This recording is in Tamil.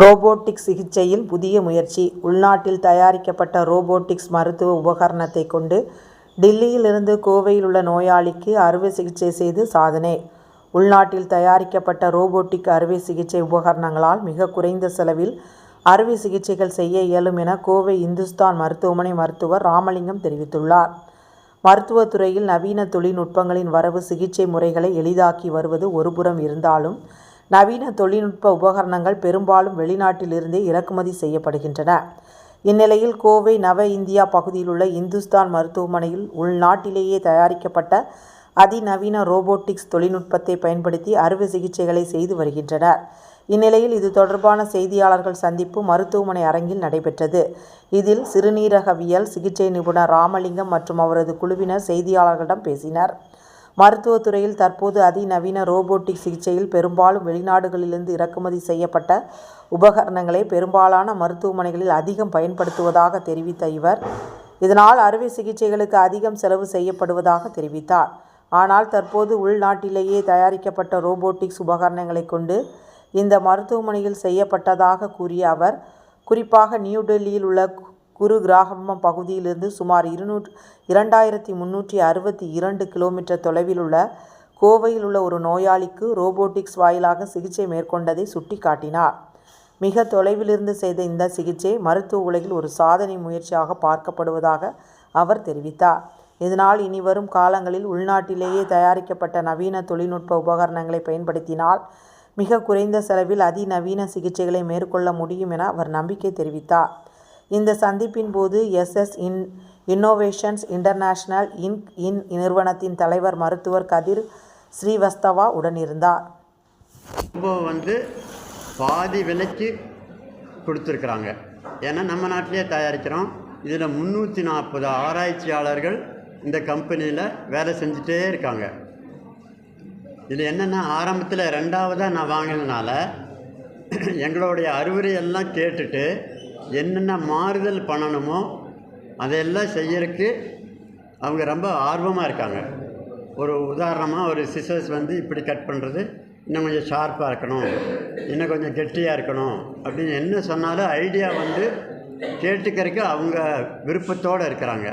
ரோபோட்டிக்ஸ் சிகிச்சையில் புதிய முயற்சி. உள்நாட்டில் தயாரிக்கப்பட்ட ரோபோட்டிக்ஸ் மருத்துவ உபகரணத்தை கொண்டு டில்லியில் இருந்து கோவையில் உள்ள நோயாளிக்கு அறுவை சிகிச்சை செய்து சாதனை. உள்நாட்டில் தயாரிக்கப்பட்ட ரோபோட்டிக் அறுவை சிகிச்சை உபகரணங்களால் மிக குறைந்த செலவில் அறுவை சிகிச்சைகள் செய்ய இயலும் என கோவை இந்துஸ்தான் மருத்துவமனை மருத்துவர் ராமலிங்கம் தெரிவித்துள்ளார். மருத்துவத்துறையில் நவீன தொழில்நுட்பங்களின் வரவு சிகிச்சை முறைகளை எளிதாக்கி வருவது ஒருபுறம் இருந்தாலும் நவீன தொழில்நுட்ப உபகரணங்கள் பெரும்பாலும் வெளிநாட்டிலிருந்தே இறக்குமதி செய்யப்படுகின்றன. இந்நிலையில் கோவை நவ இந்தியா பகுதியில் உள்ள இந்துஸ்தான் மருத்துவமனையில் உள்நாட்டிலேயே தயாரிக்கப்பட்ட அதிநவீன ரோபோட்டிக்ஸ் தொழில்நுட்பத்தை பயன்படுத்தி அறுவை சிகிச்சைகளை செய்து வருகின்றனர். இந்நிலையில் இது தொடர்பான செய்தியாளர்கள் சந்திப்பு மருத்துவமனை அரங்கில் நடைபெற்றது. இதில் சிறுநீரகவியல் சிகிச்சை நிபுணர் ராமலிங்கம் மற்றும் அவரது குழுவினர் செய்தியாளர்களிடம் பேசினர். மருத்துவத்துறையில் தற்போது அதிநவீன ரோபோட்டிக் சிகிச்சையில் பெரும்பாலும் வெளிநாடுகளிலிருந்து இறக்குமதி செய்யப்பட்ட உபகரணங்களை பெரும்பாலான மருத்துவமனைகளில் அதிகம் பயன்படுத்துவதாக தெரிவித்த இவர் இதனால் அறுவை சிகிச்சைகளுக்கு அதிகம் செலவு செய்யப்படுவதாக தெரிவித்தார். ஆனால் தற்போது உள்நாட்டிலேயே தயாரிக்கப்பட்ட ரோபோட்டிக்ஸ் உபகரணங்களை கொண்டு இந்த மருத்துவமனையில் செய்யப்பட்டதாக கூறிய அவர் குறிப்பாக நியூ டெல்லியில் உள்ள குரு கிராமம் பகுதியிலிருந்து சுமார் இருநூற்று இரண்டாயிரத்தி முந்நூற்றி அறுபத்தி இரண்டு கிலோமீட்டர் தொலைவில் உள்ள கோவையில் உள்ள ஒரு நோயாளிக்கு ரோபோட்டிக்ஸ் வாயிலாக சிகிச்சை மேற்கொண்டதை சுட்டிக்காட்டினார். மிக தொலைவிலிருந்து செய்த இந்த சிகிச்சை மருத்துவ உலகில் ஒரு சாதனை முயற்சியாக பார்க்கப்படுவதாக அவர் தெரிவித்தார். இதனால் இனி வரும் காலங்களில் உள்நாட்டிலேயே தயாரிக்கப்பட்ட நவீன தொழில்நுட்ப உபகரணங்களை பயன்படுத்தினால் மிக குறைந்த செலவில் அதிநவீன சிகிச்சைகளை மேற்கொள்ள முடியும் என அவர் நம்பிக்கை தெரிவித்தார். இந்த சந்திப்பின் போது SS in Innovations International Inc இன் நிறுவனத்தின் தலைவர் மருத்துவர் கதிர் ஸ்ரீவஸ்தவா உடனிருந்தார். வந்து பாதி விலைக்கு கொடுத்துருக்குறாங்க. ஏன்னா நம்ம நாட்டிலே தயாரிக்கிறோம். இதில் முந்நூற்றி நாற்பது ஆராய்ச்சியாளர்கள் இந்த கம்பெனியில் வேலை செஞ்சுட்டே இருக்காங்க. இதில் என்னென்னா ஆரம்பத்தில் ரெண்டாவதாக நான் வாங்கினதுனால எங்களுடைய அறிவுரை எல்லாம் கேட்டுட்டு என்னென்ன மாறுதல் பண்ணணுமோ அதையெல்லாம் செய்யறதுக்கு அவங்க ரொம்ப ஆர்வமாக இருக்காங்க. ஒரு உதாரணமாக ஒரு சிசர்ஸ் வந்து இப்படி கட் பண்ணுறது இன்னும் கொஞ்சம் ஷார்ப்பாக இருக்கணும் இன்னும் கொஞ்சம் கெட்டியாக இருக்கணும் அப்படின்னு என்ன சொன்னாலும் ஐடியா வந்து கேட்டுக்கிறதுக்கு அவங்க விருப்பத்தோடு இருக்கிறாங்க.